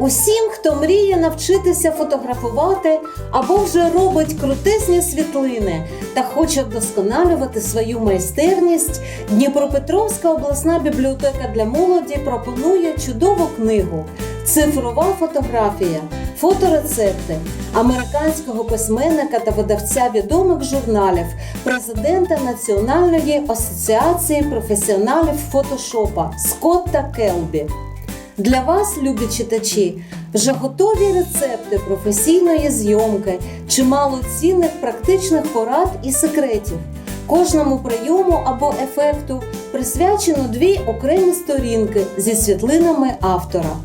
Усім, хто мріє навчитися фотографувати або вже робить крутезні світлини та хоче вдосконалювати свою майстерність, Дніпропетровська обласна бібліотека для молоді пропонує чудову книгу Цифрова фотографія, фоторецепти американського письменника та видавця відомих журналів, президента Національної асоціації професіоналів фотошопа Скотта Келбі. Для вас, любі читачі, вже готові рецепти професійної зйомки, чимало цінних практичних порад і секретів. Кожному прийому або ефекту присвячено дві окремі сторінки зі світлинами автора.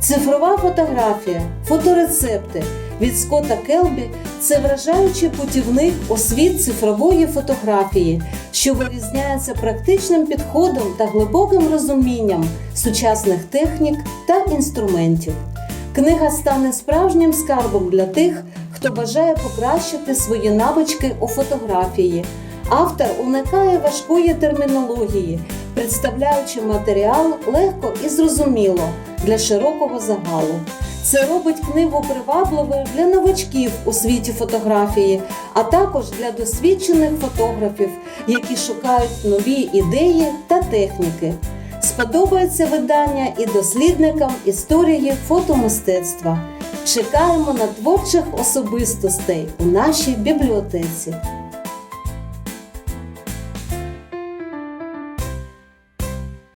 Цифрова фотографія, фоторецепти від Скотта Келбі це вражаючий путівник у світ цифрової фотографії, що вирізняється практичним підходом та глибоким розумінням сучасних технік та інструментів. Книга стане справжнім скарбом для тих, хто бажає покращити свої навички у фотографії. Автор уникає важкої термінології, представляючи матеріал легко і зрозуміло для широкого загалу. Це робить книгу привабливою для новачків у світі фотографії, а також для досвідчених фотографів, які шукають нові ідеї та техніки. Сподобається видання і дослідникам історії фотомистецтва. Чекаємо на творчих особистостей у нашій бібліотеці.